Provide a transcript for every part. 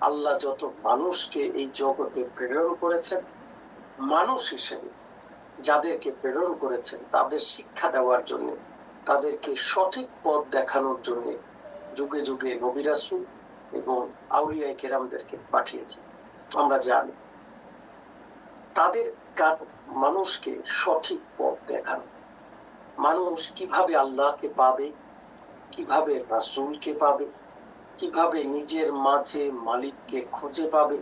আল্লাহ যত মানুষকে এই জগতে প্রেরণ করেছেন, মানুষ হিসেবে যাদেরকে প্রেরণ করেছেন, তাদের শিক্ষা দেওয়ার জন্য, তাদেরকে সঠিক পথ দেখানোর জন্য যুগে যুগে নবিরাসুল এবং আউলিয়াই কেরামদেরকে পাঠিয়েছে আমরা জানি তাদের মানুষকে সঠিক পথ দেখানো। মানুষ কীভাবে আল্লাহকে পাবে, কীভাবে রাসূলকে পাবে কীভাবে নিজের মাঝে মালিককে খুঁজে পাবে?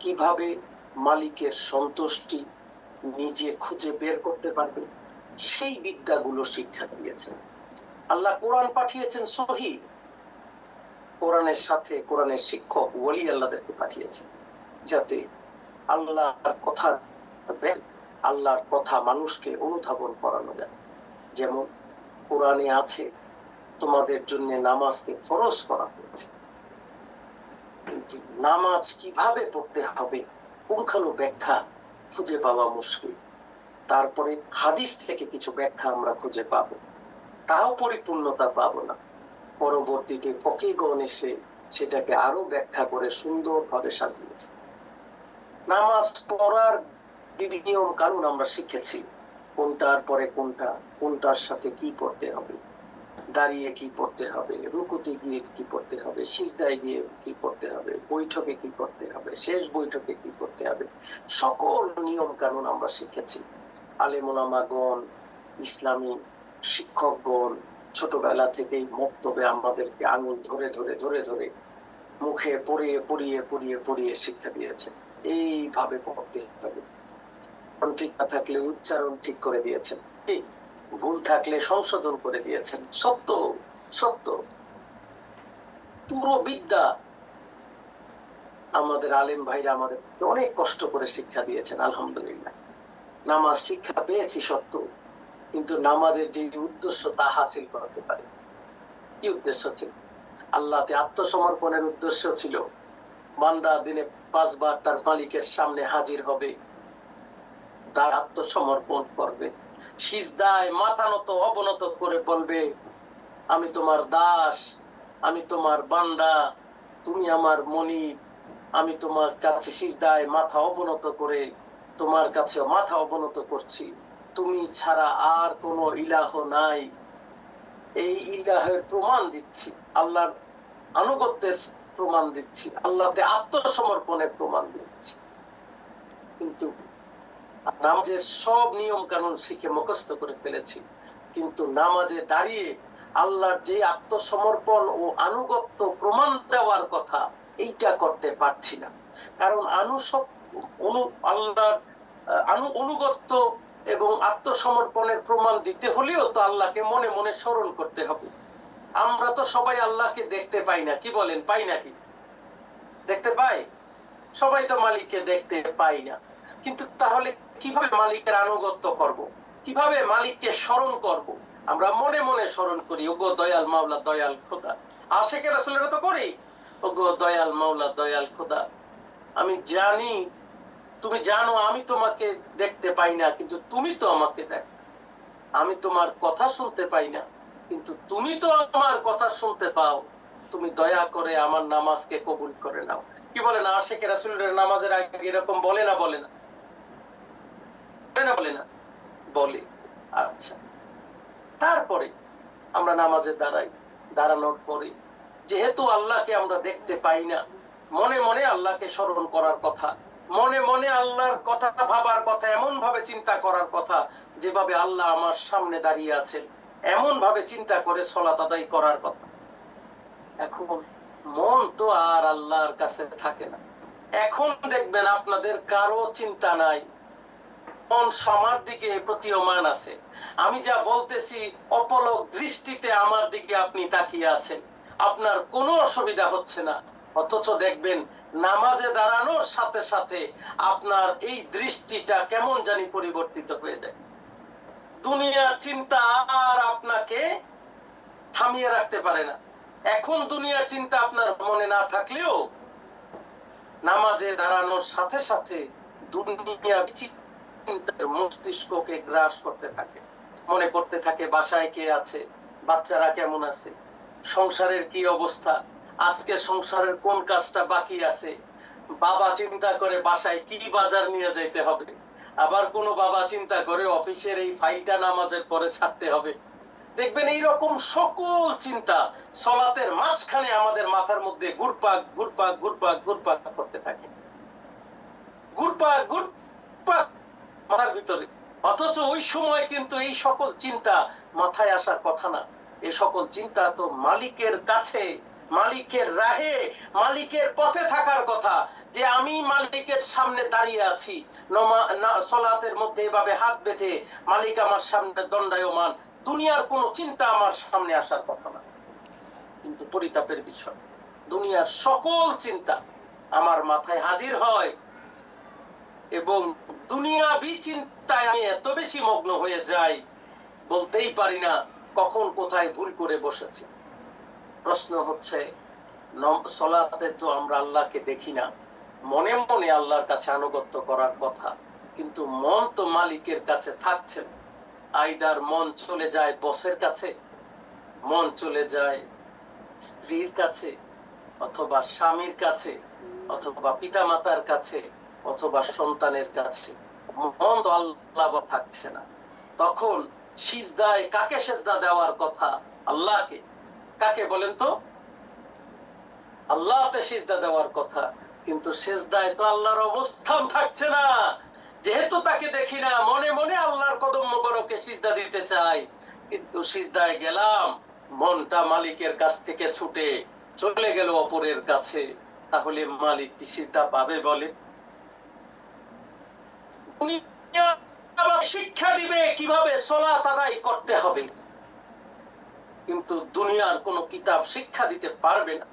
কীভাবে মালিকের সন্তুষ্টি নিজে খুঁজে বের করতে পারবে? সেই বিদ্যাগুলো শিক্ষা দিয়েছেন। আল্লাহ কোরআন পাঠিয়েছেন সহি। কোরআনের সাথে কোরআনের শিক্ষক ওলি আল্লাহদেরকে পাঠিয়েছেন, যাতে আল্লাহর কথা আল্লাহর কথা মানুষকে অনুধাবন করানো যায়। যেমন কোরআনে আছে তোমাদের জন্য নামাজকে ফরজ করা হয়েছে। কিন্তু নামাজ কীভাবে পড়তে হবে পুঙ্খানু ব্যাখ্যা খুঁজে পাওয়া মুশকিল? তারপরে হাদিস থেকে কিছু ব্যাখ্যা আমরা খুঁজে পাব। তাও পরিপূর্ণতা পাবো না। পরবর্তীতে ফকিগণ এসে সেটাকে আরও ব্যাখ্যা করে সুন্দরভাবে সাজিয়েছে। নামাজ পড়ার বিভিন্ন কানুন আমরা শিখেছি। কোনটার পরে কোনটা, কোনটার সাথে কি পড়তে হবে? দাঁড়িয়ে কি পড়তে হবে? রুকুতে গিয়ে কি পড়তে হবে? সিজদায় গিয়ে কি পড়তে হবে? বৈঠকে কি করতে হবে? শেষ বৈঠকে কি করতে হবে? সকল নিয়ম কানুন আমরা শিখেছি। আলেমোলামাগণ, ইসলামী শিক্ষকগণ ছোটবেলা থেকেই মক্তবে আমাদেরকে আঙুল ধরে ধরে ধরে ধরে মুখে পড়িয়ে পড়িয়ে পড়িয়ে পড়িয়ে শিক্ষা দিয়েছে। এইভাবে পড়তে হবে। ঠিক না থাকলে উচ্চারণ ঠিক করে দিয়েছেন। ঠিক ভুল থাকলে সংশোধন করে দিয়েছেন। সত্য সত্য। পুরো বিদ্যা আমাদের আলেম ভাইরা আমাদের অনেক কষ্ট করে শিক্ষা দিয়েছেন, আলহামদুলিল্লাহ। নামাজ শিক্ষা পেয়েছি, সত্য। কিন্তু নামাজের যে উদ্দেশ্য, তা হাসিল করাতে পারে কি উদ্দেশ্য ছিল? আল্লাহতে আত্মসমর্পণের উদ্দেশ্য ছিল, বান্দা দিনে পাঁচবার তার মালিকের সামনে হাজির হবে, তার আত্মসমর্পণ করবে। সিজদায় মাথা নত, অবনত করে বলবে, আমি তোমার দাস, আমি তোমার বান্দা, তুমি আমার মনি আমি তোমার কাছে সিজদায় মাথা অবনত করে, তোমার কাছে মাথা অবনত করছি। তুমি ছাড়া আর কোন ইলাহ নাই। এই ইলাহের প্রমাণ দিচ্ছি, আল্লাহর আনুগত্যের প্রমাণ দিচ্ছি, আল্লাহতে আত্মসমর্পণের প্রমাণ দিচ্ছি। কিন্তু নামাজের সব নিয়ম কানুন শিখে মুখস্থ করে ফেলেছি, কিন্তু নামাজে দাঁড়িয়ে আল্লাহর যে আত্মসমর্পণ ও আনুগত্য প্রমাণ দেওয়ার কথা এইটা করতে পারছি না। কারণ আনুসব অনু আল্লাহর আনু অনুগত্য এবং আত্মসমর্পণের প্রমাণ দিতে হলেও তো আল্লাহকে মনে মনে স্মরণ করতে হবে। আমরা তো সবাই আল্লাহকে দেখতে পাই না, কি বলেন? পাই নাকি? দেখতে পাই? সবাই তো মালিককে দেখতে পাই না। কিন্তু তাহলে কীভাবে মালিকের আনুগত্য করব। কীভাবে মালিককে স্মরণ করব। আমরা মনে মনে স্মরণ করি, ওগো দয়াল মাওলা, দয়াল খোদা। আশেকের আসলে তো করি। ওগো দয়াল মাওলা, দয়াল খোদা, আমি জানি, তুমি জানো, আমি তোমাকে দেখতে পাই না, কিন্তু তুমি তো আমাকে দেখ। আমি তোমার কথা শুনতে পাই না, কিন্তু তুমি তো আমার কথা শুনতে পাও। তুমি দয়া করে আমার নামাজকে কবুল করে নাও। কি বলে না আশেকের আসলের নামাজের আগে এরকম বলে না বলে না? বলে না বলে না, বলে। আচ্ছা। তারপরে আমরা নামাজে দাঁড়াই, দাঁড়ানোর পরে যেহেতু আল্লাহকে আমরা দেখতে পাই না, মনে মনে আল্লাহকে স্মরণ করার কথা, মনে মনে আল্লাহর কথা ভাবার কথা এমন ভাবে চিন্তা করার কথা যেভাবে আল্লাহ আমার সামনে দাঁড়িয়ে আছে এমন ভাবে চিন্তা করে সলাত আদায় করার কথা। এখন মন তো আর আল্লাহর কাছে থাকে না। এখন দেখবেন আপনাদের কারও চিন্তা নাই মন সমার দিকে প্রতীয়মান আছে। আমি যা বলতেছি, অপলক দৃষ্টিতে আমার দিকে আপনি তাকিয়ে আছেন। আপনার কোনো অসুবিধা হচ্ছে না। অথচ দেখবেন, নামাজে দাঁড়ানোর সাথে সাথে আপনার এই দৃষ্টিটা কেমন জানি পরিবর্তিত হয়ে যায়। দুনিয়ার চিন্তা আর আপনাকে থামিয়ে রাখতে পারে না। এখন দুনিয়ার চিন্তা আপনার মনে না থাকলেও নামাজে দাঁড়ানোর সাথে সাথে দুনিয়া চিন্তার মস্তিষ্ককে গ্রাস করতে থাকে। মনে করতে থাকে, বাসায় কে আছে? বাচ্চারা কেমন আছে? সংসারের কি অবস্থা? আজকে সংসারের কোন কাজটা বাকি আছে? বাবা চিন্তা করে বাসায় কি বাজার নিয়ে যেতে হবে? আবার কোন বাবা চিন্তা করে অফিসের এই ফাইলটা নামাজের পরে ছাড়তে হবে। দেখবেন এইরকম সকল চিন্তা সলাতের মাঝখানে আমাদের মাথার মধ্যে ঘুরপাক ঘুরপাক ঘুরপাক ঘুরপাক করতে থাকে। ঘুরপাক ঘুরপাক মাথার ভিতরে। অথচ ওই সময় কিন্তু এই সকল চিন্তা মাথায় আসার কথা না। এই সকল চিন্তা তো মালিকের কাছে, মালিকের রাহে, মালিকের পথে থাকার কথা যে আমি মালিকের সামনে দাঁড়িয়ে আছি। সলাতের মধ্যে এভাবে হাত বেঁধে মালিক আমার সামনে দণ্ডায়মান। দুনিয়ার কোনো চিন্তা আমার সামনে আসার কথা না। কিন্তু পরিতাপের বিষয়, দুনিয়ার সকল চিন্তা আমার মাথায় হাজির হয় এবং দুনিয়াবি চিন্তায় আমি এত বেশি মগ্ন হয়ে যাই, বলতেই পারি না কখন কোথায় ভুল করে বসেছি। প্রশ্ন হচ্ছে সলাতে তো আমরা আল্লাহকে দেখি না। মনে মনে আল্লাহর কাছে আনুগত্য করার কথা, কিন্তু মন তো মালিকের কাছে থাকছে না। আইদার মন চলে যায় বসের কাছে, মন চলে যায় স্ত্রীর কাছে, অথবা স্বামীর কাছে, অথবা পিতামাতার কাছে অথবা সন্তানের কাছে। মন তো আল্লাহ থাকছে না। তখন সিজদায় কাকে সেজদা দেওয়ার কথা? আল্লাহকে। কাকে বলেন তো? আল্লাহতে সিজদা দেওয়ার কথা। কিন্তু সেজদায় তো আল্লাহর অবস্থান থাকছে না। যেহেতু তাকে দেখি না, মনে মনে আল্লাহর কদম মোবারকে সিজদা দিতে চাই। কিন্তু সিজদায় গেলাম, মনটা মালিকের কাছ থেকে ছুটে চলে গেল অপরের কাছে। তাহলে মালিক কি সিজদা পাবে বলে? শিক্ষা দিবে কীভাবে সলাত আদায় করতে হবে। কিন্তু দুনিয়ার কোন কিতাব শিক্ষা দিতে পারবে না।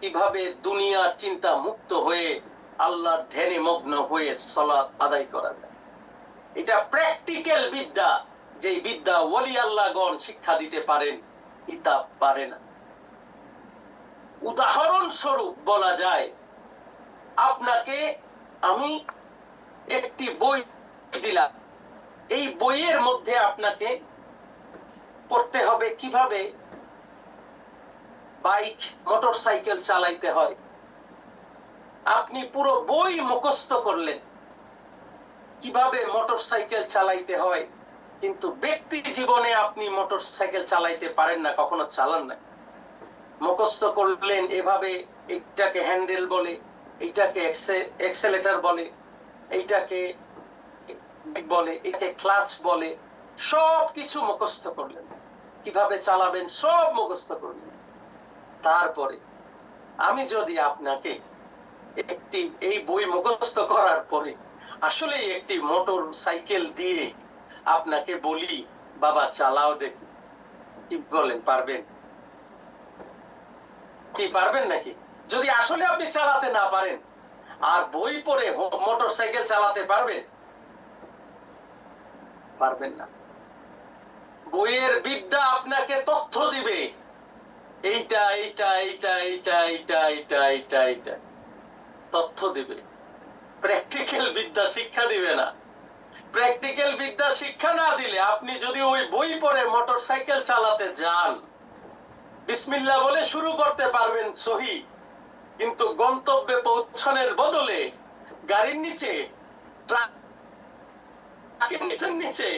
কীভাবে দুনিয়ার চিন্তা মুক্ত হয়ে আল্লাহর ধ্যানে মগ্ন হয়ে সলাৎ আদায় করা যায়। এটা প্র্যাকটিক্যাল বিদ্যা। যে বিদ্যা ওলি আল্লাহগণ শিক্ষা দিতে পারেন, কিতাব পারে না। উদাহরণ স্বরূপ বলা যায়, আপনাকে আমি একটি বই দিলাম। এই বইয়ের মধ্যে আপনাকে পড়তে হবে কীভাবে বাইক মোটর সাইকেল চালাইতে হয়। আপনি পুরো বই মুখস্থ করলেন, কীভাবে মোটর সাইকেল চালাইতে হয়। কিন্তু ব্যক্তি জীবনে আপনি মোটর সাইকেল চালাইতে পারেন না, কখনো চালান না। মুখস্থ করলেন, এভাবে এটাকে হ্যান্ডেল বলে এটাকে এক্সেলেটার বলে এইটাকে বলে, এটাকে ক্লাচ বলে সব কিছু মুখস্থ করলেন। কীভাবে চালাবেন, সব মুখস্থ করলেন। তারপরে আমি যদি আপনাকে একটি, এই বই মুখস্থ করার পরে আসলে একটি মোটর সাইকেল দিয়ে আপনাকে বলি, বাবা, চালাও দেখি। কি বলেন, পারবেন? কি পারবেন নাকি? যদি আসলে আপনি চালাতে না পারেন আর বই পড়ে মোটর চালাতে পারবেন পারবেন না। বইয়ের বিদ্যা আপনাকে তথ্য দিবে। এইটা এইটা এইটা এইটা এইটা এইটা এইটা এইটা। তথ্য দিবে। প্র্যাকটিক্যাল বিদ্যা শিক্ষা দিবে না। প্র্যাকটিক্যাল বিদ্যা শিক্ষা না দিলে আপনি যদি ওই বই পড়ে মোটর সাইকেল চালাতে যান বিসমিল্লা বলে শুরু করতে পারবেন সহি। কিন্তু গন্তব্যে পৌঁছানোর বদলে গাড়ির নিচে নিচে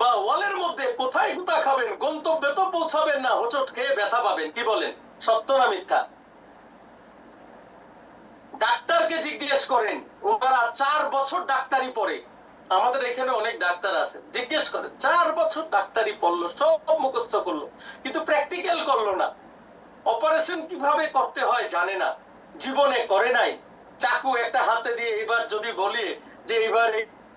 বা ওয়ালের মধ্যে কোথায় গুতা খাবেন, গন্তব্যে তো পৌঁছাবেন না, হোচট খেয়ে ব্যথা পাবেন, কি বলেন? সত্য না মিথ্যা? ডাক্তারকে জিজ্ঞেস করেন, ওনারা চার বছর ডাক্তারি পড়ে। আমাদের এখানে অনেক ডাক্তার আছে, জিজ্ঞেস করেন, চার বছর ডাক্তারি পড়ল, সব মুখস্থ করল, কিন্তু প্র্যাকটিক্যাল করল না। অপারেশন কীভাবে করতে হয় জানে না। জীবনে করে নাই। চাকু একটা হাতে দিয়ে এবার যদি বলি যে এবার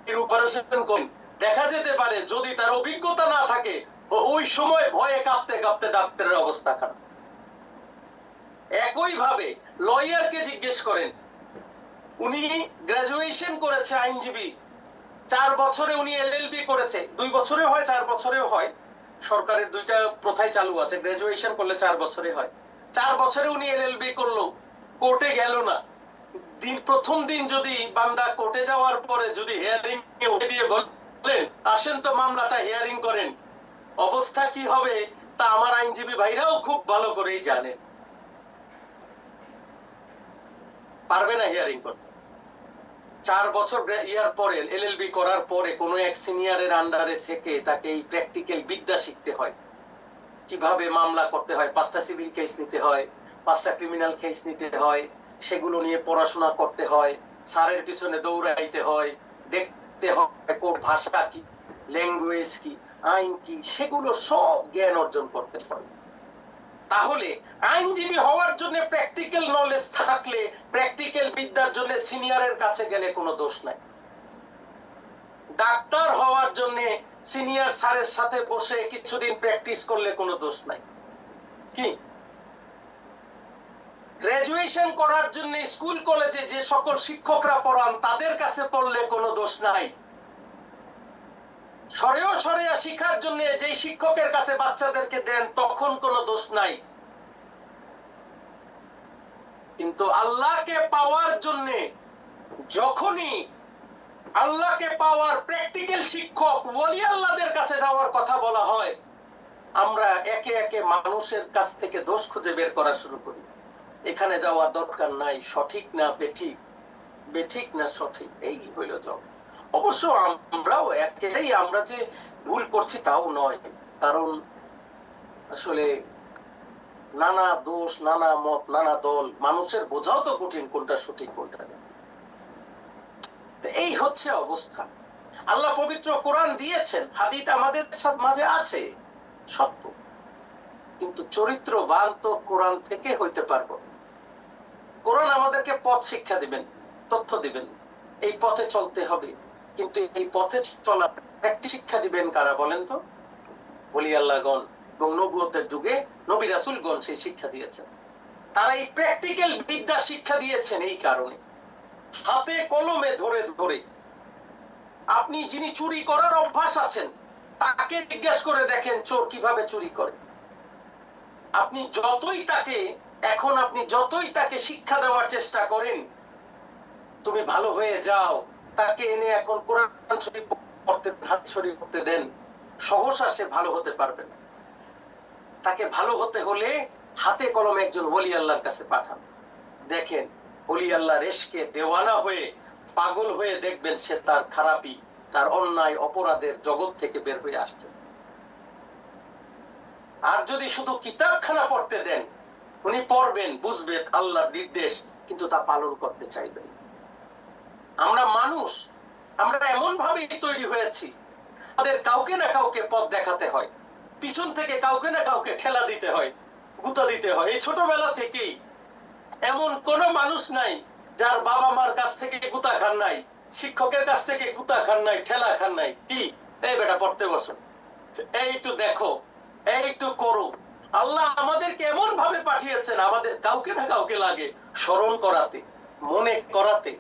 এই অপারেশন করেন দেখা যেতে পারে যদি তার অভিজ্ঞতা না থাকে ওই সময় ভয়ে কাঁপতে কাঁপতে ডাক্তারের অবস্থা খারাপ। একই ভাবে লয়ারকে জিজ্ঞেস করেন, উনি গ্রাজুয়েশন করেছে আইনজীবী, চার বছরে উনি এলএলবি করেছে, দুই বছরে হয়, চার বছরেও হয়, সরকারের দুইটা প্রথাই চালু আছে গ্রাজুয়েশন করলে চার বছরে হয়। চার বছরে উনি এলএলবি করল কোর্টে গেল না। দিন প্রথম দিন যদি বান্দা কোর্টে যাওয়ার পরে যদি হিয়ারিং উঠে দিয়ে বললেন আসেন তো মামলাটা হিয়ারিং করেন। অবস্থা কি হবে তা আমার আইনজীবী ভাইরাও খুব ভালো করেই জানেন পারবে না হিয়ারিং করতে। চার বছর ইয়ার পরে এলএলবি করার পরে কোনো এক সিনিয়রের আন্ডারে থেকে তাকে এই প্র্যাকটিক্যাল বিদ্যা শিখতে হয়। কীভাবে মামলা করতে হয়, পাঁচটা সিভিল কেস নিতে হয়। পাঁচটা ক্রিমিনাল কেস নিতে হয়, সেগুলো নিয়ে পড়াশোনা করতে হয়, স্যারের পিছনে দৌড়াইতে হয়, দেখতে হয় কোন ভাষা কি ল্যাঙ্গুয়েজ কি, আইন কি, সেগুলো সব জ্ঞান অর্জন করতে হয়। তাহলে আইনজীবী হওয়ার জন্য প্র্যাকটিক্যাল নলেজ থাকলে প্র্যাকটিক্যাল বিদ্যার জন্য সিনিয়রের কাছে গেলে কোনো দোষ নাই। ডাক্তার হওয়ার জন্য সিনিয়র স্যারের সাথে বসে কিছুদিন প্র্যাকটিস করলে কোনো দোষ নাই। কি? গ্রাজুয়েশন করার জন্য স্কুল কলেজে যে সকল শিক্ষকরা পড়ান, তাদের কাছে পড়লে কোনো দোষ নাই। সরেও সরেয়া শিক্ষার জন্য যে শিক্ষকের কাছে বাচ্চাদেরকে দেন, তখন কোনো দোষ নাই। কিন্তু আল্লাহকে পাওয়ার জন্য যখনই আল্লাহকে পাওয়ার প্র্যাকটিক্যাল শিক্ষক ওলি আল্লাহদের কাছে যাওয়ার কথা বলা হয়, আমরা একে একে মানুষের কাছ থেকে দোষ খুঁজে বের করা শুরু করি। এখানে যাওয়ার দরকার নাই, সঠিক না বেঠিক? বেঠিক না সঠিক? এই হইল জগৎ অবশ্য আমরাও একেই আমরা যে ভুল করছি তাও নয়, কারণ আসলে নানা দোষ, নানা মত, নানা দল, মানুষের বোঝাও তো কঠিন কোনটা সঠিক, কোনটা এই হচ্ছে অবস্থা। আল্লাহ পবিত্র কোরআন দিয়েছেন হাদিত আমাদের মাঝে আছে, সত্য। কিন্তু চরিত্রবান তো কোরআন থেকে হইতে পারব কোরআন আমাদেরকে পথ শিক্ষা দিবেন, তথ্য দিবেন। এই পথে চলতে হবে। কিন্তু এই পথে চলা একটি শিক্ষা দিবেন কারা বলেন তো? বলি আল্লাহগণ এবং নবুয়তের যুগে নবী রাসুলগণ সেই শিক্ষা দিয়েছেন। তারা এই প্র্যাকটিক্যাল বিদ্যা শিক্ষা দিয়েছেন এই কারণে। হাতে কলমে ধরে ধরে। আপনি যিনি চুরি করার অভ্যাস আছেন, তাকে জিজ্ঞেস করে দেখেন চোর কীভাবে চুরি করে। আপনি যতই তাকে এখন আপনি যতই তাকে শিক্ষা দেওয়ার চেষ্টা করেন, তুমি ভালো হয়ে যাও। তাকে এনে এখন কোরআন শরীফ পড়তে হাত শরীফ পড়তে দেন। সহসা সে ভালো হতে পারবে না। তাকে ভালো হতে হলে হাতে কলমে একজন ওলি আল্লাহর কাছে পাঠান। দেখেন, ওলি আল্লাহ রেশকে দেওয়ানা হয়ে, পাগল হয়ে দেখবেন সে তার খারাপি, তার অন্যায়, অপরাধের জগৎ থেকে বের হয়ে আসছে। আর যদি শুধু কিতাবখানা পড়তে দেন উনি পড়বেন বুঝবেন আল্লাহর নির্দেশ, কিন্তু তা পালন করতে চাইবেন। আমরা মানুষ, আমরা এমন ভাবে তৈরি হয়েছি, আমাদের কাউকে না কাউকে পথ দেখাতে হয়, পিছন থেকে কাউকে না কাউকে ঠেলা দিতে হয়, গুতা দিতে হয়। এই ছোটবেলা থেকেই এমন কোন মানুষ নাই যার বাবা মার কাছ থেকে গুতা খান নাই, শিক্ষকের কাছ থেকে গুতা খান নাই, ঠেলা খান নাই। কি? এই বেটা, পড়তে বসো। এইটু দেখো, এইটু করো। আল্লাহ আমাদেরকে এমন ভাবে পাঠিয়েছেন, আমাদের কাউকে না কাউকে লাগে স্মরণ করাতে, মনে করাতে,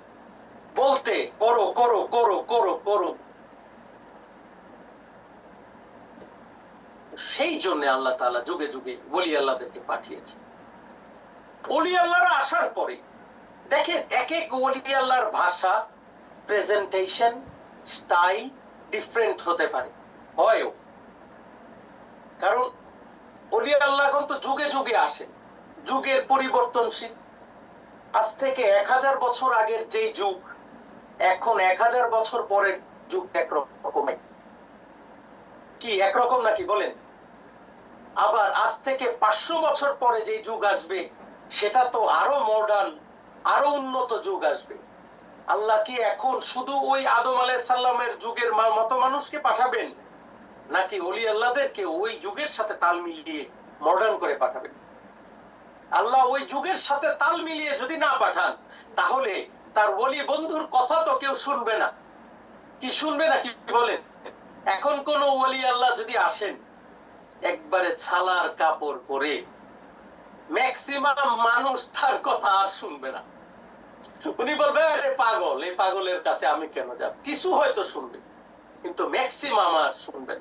বলতে, করো করো করো করো করো। সেই জন্য আল্লাহ তালা যুগে যুগে বলি আল্লাহদেরকে পাঠিয়েছে অলি আল্লাহরা আসার পরে, দেখেন এক এক অলি আল্লাহর ভাষা প্রেজেন্টেশন স্টাইল ডিফারেন্ট হতে পারে, হয়ও। কারণ আল্লাহগণ তো যুগে যুগে আসেন যুগের পরিবর্তনশীল। আজ থেকে এক হাজার বছর আগের যেই যুগ, এখন এক হাজার বছর পরের যুগ কি, একরকম নাকি? বলেন। আবার আজ থেকে পাঁচশো বছর পরে যে যুগ আসবে, সেটা তো আরও মডার্ন আরও উন্নত যুগ আসবে। আল্লাহ কি এখন শুধু ওই আদম আলাই সাল্লামের যুগের মতো মানুষকে পাঠাবেন? নাকি অলি আল্লাহদেরকে ওই যুগের সাথে তাল মিলিয়ে মডার্ন করে পাঠাবেন আল্লাহ ওই যুগের সাথে তাল মিলিয়ে যদি না পাঠান, তাহলে তার ওলি বন্ধুর কথা তো কেউ শুনবে না। কি শুনবে না কি বলেন? এখন কোন ওলি আল্লাহ যদি আসেন, একবারে ছালার কাপড় পরে ম্যাক্সিমাম মানুষ তার কথা আর শুনবে না। উনি বলবে, আরে পাগল, এই পাগলের কাছে আমি কেন যাব? কিছু হয়তো শুনবে, কিন্তু ম্যাক্সিমাম আর শুনবেন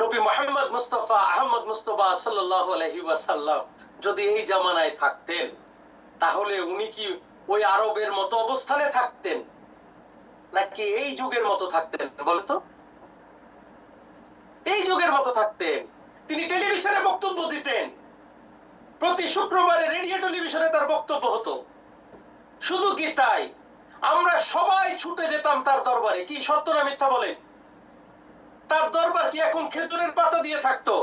নবী মোহাম্মদ মুস্তফা আহমদ মুস্তফা সাল্লাহ আলহি ওয়াসাল্লাম যদি এই জামানায় থাকতেন, তাহলে উনি কি ওই আরবের মতো অবস্থানে থাকতেন? নাকি এই যুগের মতো থাকতেন? বলতো এই যুগের মতো থাকতেন। তিনি টেলিভিশনে বক্তব্য দিতেন। প্রতি শুক্রবারে রেডিও টেলিভিশনে তার বক্তব্য হতো। শুধু কি তাই? আমরা সবাই ছুটে যেতাম তার দরবারে। কি সত্য না মিথ্যা বলেন? তার দরবার কি এখন খেজুরের পাতা দিয়ে থাকতো?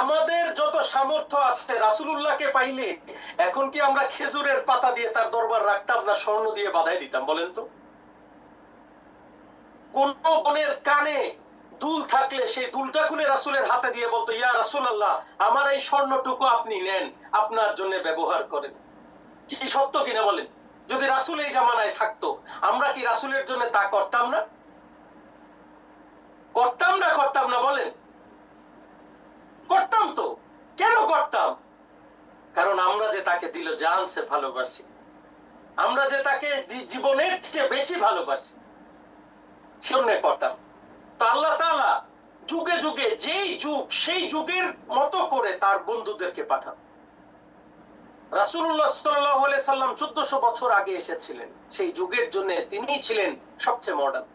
আমাদের যত সামর্থ্য আছে, রাসুলুল্লাহকে পাইলে এখন কি আমরা খেজুরের পাতা দিয়ে তার দরবার রাখতাম না স্বর্ণ দিয়ে বাধাই দিতাম, বলেন তো? কোন বোনের কানে দুল থাকলে সেই দুলটা খুলে রাসুলের হাতে দিয়ে বলতো, ইয়া রাসুল আল্লাহ আমার এই স্বর্ণটুকু আপনি নেন, আপনার জন্য ব্যবহার করেন। কি সত্য কিনা বলেন? যদি রাসুল এই জামানায় থাকতো, আমরা কি রাসুলের জন্য তা করতাম না? করতাম না করতাম না বলেন? করতাম তো। কেন করতাম? কারণ আমরা যে তাকে দিল জান সে ভালোবাসি। আমরা যে তাকে জীবনের চেয়ে বেশি ভালোবাসি। সেজন্য করতাম। তো আল্লাহ তাআলা যুগে যুগে যেই যুগ, সেই যুগের মতো করে তার বন্ধুদেরকে পাঠান। আলাইহি সাল্লাম 1400 বছর আগে এসেছিলেন। সেই যুগের জন্য তিনিই ছিলেন সবচেয়ে মডার্ন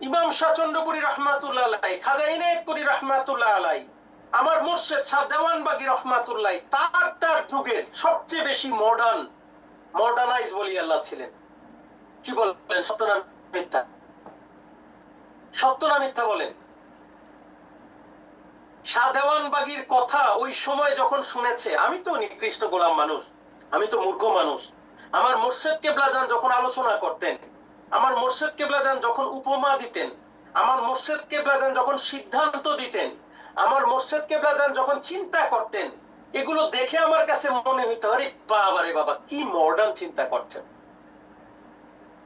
ইমাম শাহ চন্দ্রপুরী রহমাতুল্লাহ আলাই খাজা ইনায়েতপুরী রহমাতুল্লাহ আলাই আমার মুর্শেদ শাহ দেওয়ানবাগী রহমাতুল্লাহ তার তার যুগের সবচেয়ে বেশি মডার্ন মডার্নাইজ বলি আল্লাহ ছিলেন। কি বলবেন সত্য না মিথ্যা? সত্য না মিথ্যা বলেন? শাহ দেওয়ানবাগীর কথা ওই সময় যখন শুনেছে, আমি তো নিকৃষ্ট গোলাম মানুষ, আমি তো মূর্খ মানুষ, আমার মুর্শেদ কেবলাজান যখন আলোচনা করতেন আমার মোর্শেদ কেবলাজান যখন উপমা দিতেন, আমার মোর্শেদ কেবলাজান যখন সিদ্ধান্ত দিতেন, আমার মোর্শেদ কেবলাজান যখন চিন্তা করতেন, এগুলো দেখে আমার কাছে মনে হইতো, আরে বাবা রে বাবা, কি মডার্ন চিন্তা করছেন?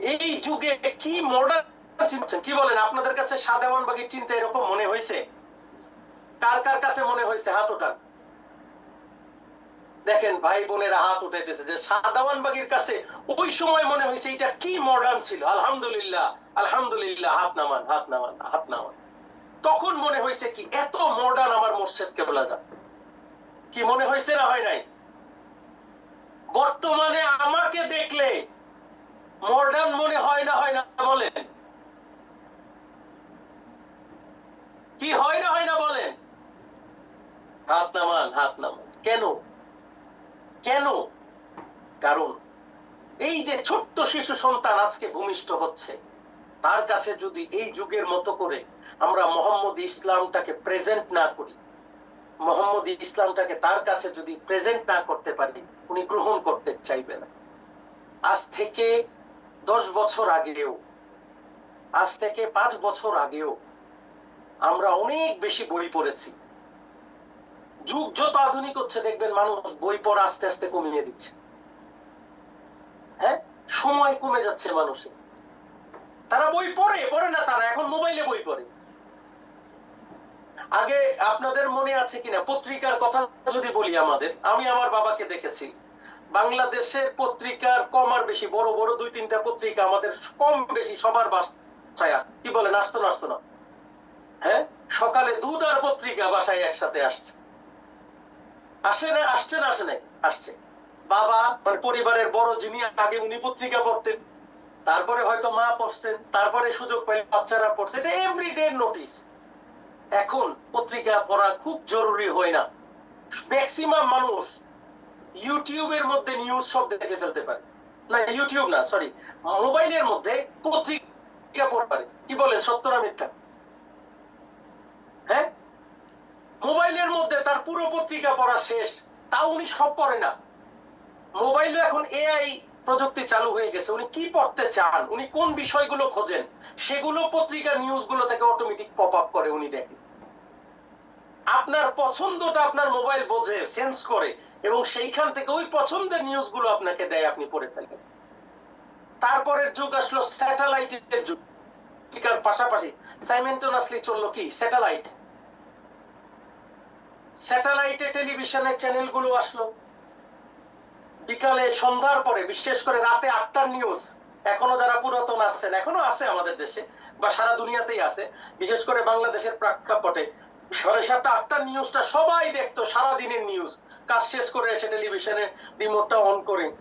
এই যুগে কি মডার্ন চিন্তা, কি বলেন, আপনাদের কাছে সাদাওয়ান বাগির চিন্তা এরকম মনে হয়েছে? কার কার কাছে মনে হয়েছে, হাত ওঠান। দেখেন ভাই বোনেরা হাত উঠাইতেছে যে সাদাওয়ান বাগির কাছে ওই সময় মনে হয়েছে এটা কি মডার্ন ছিল। আলহামদুলিল্লাহ আলহামদুলিল্লাহ, হাত নামান হাত নামান হাত নামান। তখন মনে হয়েছে কি এত মডার্ন আমার মসজিদকে বলা যায় কি মনে হয়েছে না হয় নাই? বর্তমানে আমাকে দেখলে মডার্ন মনে হয় না হয় না বলেন। কি হয় না হয় না বলেন? হাত নামান হাত নামান। কেন? কেন? কারণ এই যে ছোট্ট শিশু সন্তান আজকে ভূমিষ্ঠ হচ্ছে, তার কাছে যদি এই যুগের মতো করে আমরা মোহাম্মদ ইসলামটাকে প্রেজেন্ট না করি, মোহাম্মদ ইসলামটাকে তার কাছে যদি প্রেজেন্ট না করতে পারি, উনি গ্রহণ করতে চাইবে না। আজ থেকে দশ বছর আগেও, আজ থেকে পাঁচ বছর আগেও আমরা অনেক বেশি বই পড়েছি। যুগ যত আধুনিক হচ্ছে, দেখবেন মানুষ বই পড়া আস্তে আস্তে কমিয়ে দিচ্ছে। হ্যাঁ? সময় কমে যাচ্ছে মানুষের। তারা বই পড়ে পড়ে না তারা, এখন মোবাইলে বই পড়ে। আগে আপনাদের মনে আছে কিনা? পত্রিকার কথা যদি বলি আমাদের, আমি আমার বাবাকে দেখেছি। বাংলাদেশের পত্রিকার কম আর বেশি, বড় বড় দুই তিনটা পত্রিকা আমাদের কম বেশি সবার বাসায় কি বলে আসতো না আসতো না। হ্যাঁ? সকালে দুধ আর পত্রিকা বাসায় একসাথে আসছে। আসে না, আসছে না, আসে নাই, আসছে। বাবা পরিবারের বড় যিনি, আগে উনি পত্রিকা পড়তেন, তারপরে হয়তো মা পড়ছেন, তারপরে সুযোগ পাইলে বাচ্চারা পড়ছে। এটা এভরিডে নোটিস এখন পত্রিকা পড়া খুব জরুরি হয় না। ম্যাক্সিমাম মানুষ ইউটিউবের মধ্যে নিউজ সব দেখে ফেলতে পারে। না, ইউটিউব না সরি মোবাইলের মধ্যে পত্রিকা পড়তে পারে। কি বলেন, সত্য না মিথ্যা? হ্যাঁ? মোবাইলের মধ্যে তার পুরো পত্রিকা পড়া শেষ, তাও উনি সব পড়ে না। মোবাইলে এখন এআই প্রযুক্তি চালু হয়ে গেছে। উনি কি পড়তে চান? উনি কোন বিষয়গুলো খোঁজেন? সেগুলো পত্রিকার নিউজগুলো থেকে অটোমেটিক পপ আপ করে উনি দেখেন। আপনার পছন্দটা আপনার মোবাইল বোঝে সেন্স করে, এবং সেইখান থেকে ওই পছন্দের নিউজগুলো আপনাকে দেয়, আপনি পড়ে ফেলেন। তারপরের যুগ আসলো স্যাটেলাইটের যুগ। পাশাপাশি সাইমেন্টোনাসলি চলল কি? স্যাটেলাইট স্যাটেলাইটে টেলিভিশনের চ্যানেলগুলো আসলো। বিকালে সন্ধ্যার পরে, বিশেষ করে রাতে আটটার নিউজ এখনও যারা পুরাতন আসছেন, এখনও আছে আমাদের দেশে, বা সারা দুনিয়াতেই আছে, বিশেষ করে বাংলাদেশের প্রেক্ষাপটে। সাড়ে সাতটা, আটটার নিউজটা সবাই দেখতো সারা দিনের নিউজ কাজ শেষ করে এসে টেলিভিশনের রিমোটটা অন করে।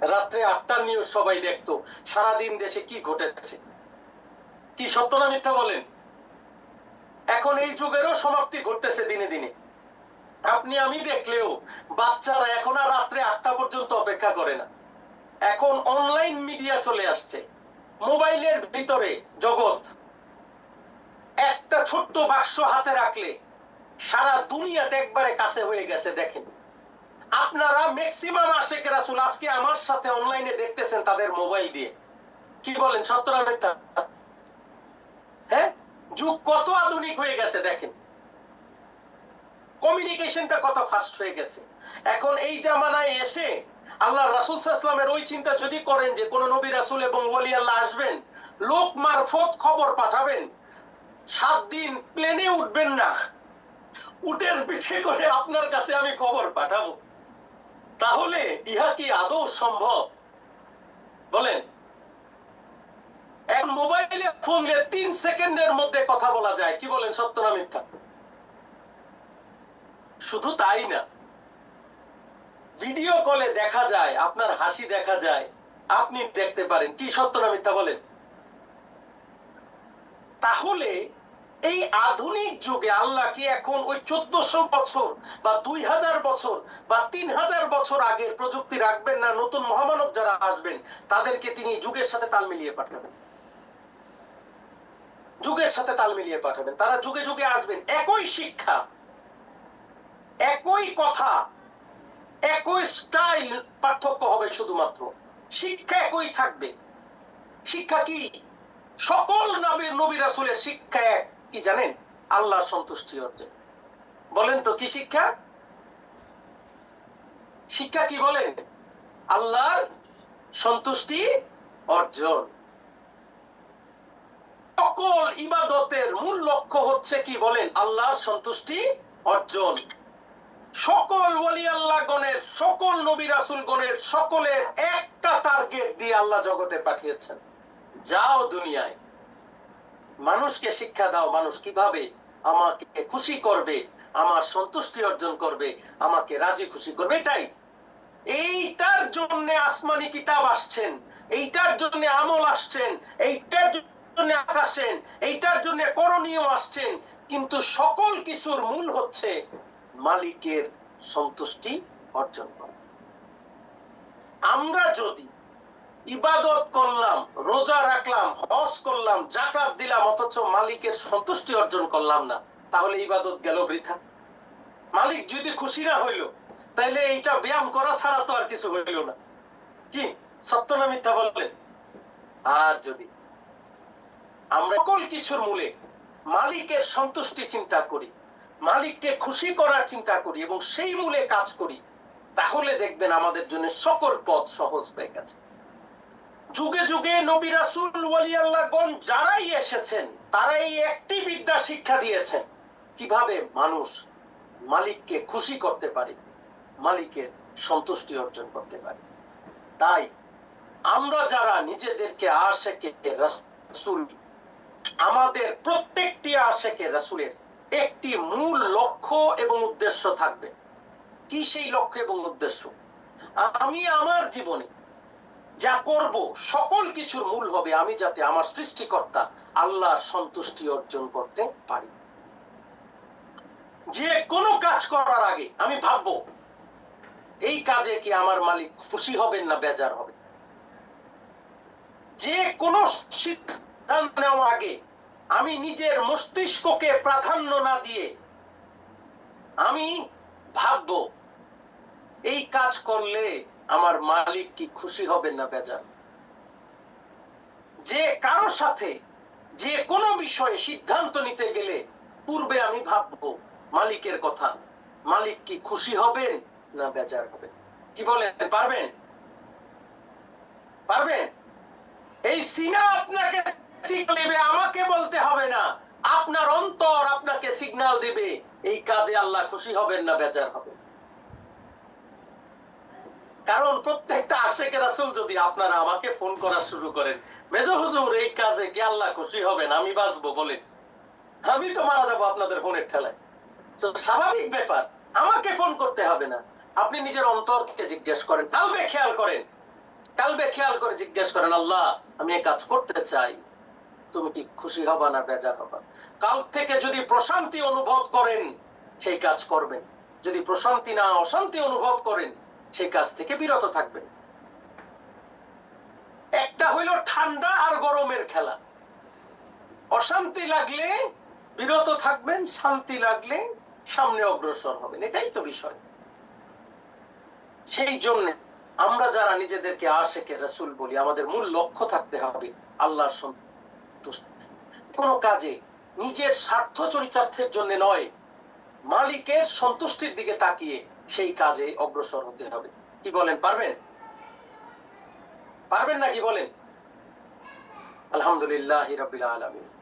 রাত্রে আটটার নিউজ সবাই দেখতো, সারাদিন দেশে কি ঘটেছে। কি সত্য না মিথ্যা বলেন? এখন এই যুগেরও সমাপ্তি ঘটতেছে দিনে দিনে। আপনি আমি দেখলেও বাচ্চারা এখন আর রাত্রে আটটা পর্যন্ত অপেক্ষা করে না। এখন অনলাইন মিডিয়া চলে আসছে। মোবাইলের ভিতরে জগৎ। একটা ছোট্ট বাক্স হাতে রাখলে সারা দুনিয়াটা একবারে কাছে হয়ে গেছে, দেখেন। আপনারা ম্যাক্সিমাম আশেখ রাসুল আজকে আমার সাথে অনলাইনে দেখতেছেন তাদের মোবাইল দিয়ে। কি বলেন মিথ্যা? হ্যাঁ? যুগ কত আধুনিক হয়ে গেছে দেখেন। কমিউনিকেশনটা কত ফাস্ট হয়ে গেছে। এখন এই জামানায় এসে আল্লাহ রাসুল ইসলামের ওই চিন্তা যদি করেন যে কোন নবী রাসুল এবং ওলি আল্লাহ আসবেন, লোক মারফত খবর পাঠাবেন, সাত দিন প্লেনে উঠবেন না। উটের পিঠে করে আপনার কাছে আমি খবর পাঠাবো। তাহলে ইহা কি আদৌ সম্ভব? বলেন। তিন সেকেন্ডের মধ্যে কথা বলা যায়। কি বলেন সত্য না মিথ্যা? শুধু তাই না। ভিডিও কলে দেখা যায়, আপনার হাসি দেখা যায়, আপনি দেখতে পারেন। কি সত্য না মিথ্যা বলেন? তাহলে এই আধুনিক যুগে আল্লাহ কি এখন ওই চোদ্দশো বছর বা দুই হাজার বছর বা তিন হাজার বছর আগের প্রযুক্তি রাখবেন না? নতুন মহামানব যারা আসবেন, তাদেরকে তিনি যুগের সাথে তাল মিলিয়ে পাঠাবেন। যুগের সাথে তাল মিলিয়ে পাঠাবেন। তারা যুগে যুগে আসবেন। একই শিক্ষা, একই কথা, একই স্টাইল পার্থক্য হবে শুধুমাত্র। শিক্ষা একই থাকবে। শিক্ষা কি? সকল নবীর নবী রাসুলের শিক্ষা এক। কি জানেন? আল্লাহর সন্তুষ্টি অর্জন। বলেন তো, কি শিক্ষা? শিক্ষা কি বলেন? আল্লাহর সন্তুষ্টি অর্জন। সকল ইবাদতের মূল লক্ষ্য হচ্ছে কি বলেন? আল্লাহর সন্তুষ্টি অর্জন। সকল ওলি আল্লাহ গণের সকল নবী রাসুল গণের সকলের একটা টার্গেট দিয়ে আল্লাহ জগতে পাঠিয়েছেন। যাও দুনিয়ায়। মানুষকে শিক্ষা দাও, মানুষ কীভাবে আমাকে খুশি করবে, আমার সন্তুষ্টি অর্জন করবে, আমাকে রাজি খুশি করবে, এটাই। এইটার জন্য আসমানি কিতাব আসছেন, এইটার জন্য আমল আসছেন, এইটার জন্য আকাশেন এইটার জন্য করণীয় আসছেন, কিন্তু সকল কিছুর মূল হচ্ছে মালিকের সন্তুষ্টি অর্জন করা। আমরা যদি ইবাদত করলাম, রোজা রাখলাম, হজ করলাম জাকাত দিলাম, অথচ মালিকের সন্তুষ্টি অর্জন করলাম না, তাহলে ইবাদত গেল বৃথা। মালিক যদি খুশি না হইল তাহলে এইটা ব্যায়াম করা ছাড়া তো আর কিছু হইল না। কি? সত্য না মিথ্যা বললেন? আর যদি আমরা সকল কিছুর মূলে মালিকের সন্তুষ্টি চিন্তা করি, মালিককে খুশি করার চিন্তা করি এবং সেই মূলে কাজ করি, তাহলে দেখবেন আমাদের জন্য সকল পথ সহজ হয়ে গেছে। যুগে যুগে নবী রাসুল, ওয়ালি আল্লাহগণ যারাই এসেছেন, তারাই একটি বিদ্যা শিক্ষা দিয়েছেন, কীভাবে মানুষ মালিককে খুশি করতে পারে, মালিকের সন্তুষ্টি অর্জন করতে পারে। তাই আমরা যারা নিজেদেরকে আশেকে রাসুল আমাদের প্রত্যেকটি আশেকে রাসুলের একটি মূল লক্ষ্য এবং উদ্দেশ্য থাকবে। কি সেই লক্ষ্য এবং উদ্দেশ্য? আমি আমার জীবনে যা করব, সকল কিছুর মূল হবে আমি যাতে আমার সৃষ্টিকর্তা আল্লাহর সন্তুষ্টি অর্জন করতে পারি। যে কোনো কাজ করার আগে আমি ভাববো, এই কাজে কি আমার মালিক খুশি হবেন না বেজার হবে যে কোনো সিদ্ধান্ত নেওয়া আগে। আমি নিজের মস্তিষ্ককে প্রাধান্য না দিয়ে আমি ভাববো, এই কাজ করলে আমার মালিক কি খুশি হবেন না বেজার? যে কারও সাথে যে কোনো বিষয়ে সিদ্ধান্ত নিতে গেলে পূর্বে আমি ভাববো, মালিকের কথা, মালিক কি খুশি হবেন না বেজার হবেন কি বলেন, পারবেন? পারবেন? এই সিনা আপনাকে দিবে আমাকে বলতে হবে না। আপনার অন্তর আপনাকে সিগন্যাল দিবে। এই কাজে আল্লাহ খুশি হবেন না, বেজার কারণ প্রত্যেকটা যদি আপনারা আমাকে ফোন করা শুরু করেন, মেজো হুজুর, এই কাজে কি আল্লাহ খুশি হবেন? আমি বাঁচবো, বলেন। আমি তো মারা যাব আপনাদের ফোনের ঠেলায়। স্বাভাবিক ব্যাপার, আমাকে ফোন করতে হবে না। আপনি নিজের অন্তরকে জিজ্ঞেস করেন, কালবে খেয়াল করেন। কালবে খেয়াল করে জিজ্ঞেস করেন, আল্লাহ, আমি কাজ করতে চাই। তুমি কি খুশি হবা না বেজার হবা। কাল থেকে যদি প্রশান্তি অনুভব করেন, সেই কাজ করবেন। যদি প্রশান্তি না, অশান্তি অনুভব করেন, সেই কাজ থেকে বিরত থাকবেন। একটা হইল ঠান্ডা আর গরমের খেলা। অশান্তি লাগলে বিরত থাকবেন, শান্তি লাগলে সামনে অগ্রসর হবেন। এটাই তো বিষয়। সেই জন্য আমরা যারা নিজেদেরকে আশেকে রসুল বলি, আমাদের মূল লক্ষ্য থাকতে হবে আল্লাহর সন্তুষ্ট। কোনো কাজে নিজের স্বার্থ চরিতার্থের জন্য নয়, মালিকের সন্তুষ্টির দিকে তাকিয়ে সেই কাজে অগ্রসর হতে হবে। কি বলেন, পারবেন? পারবেন নাকি বলেন? আলহামদুলিল্লাহ রবিল আলমিন।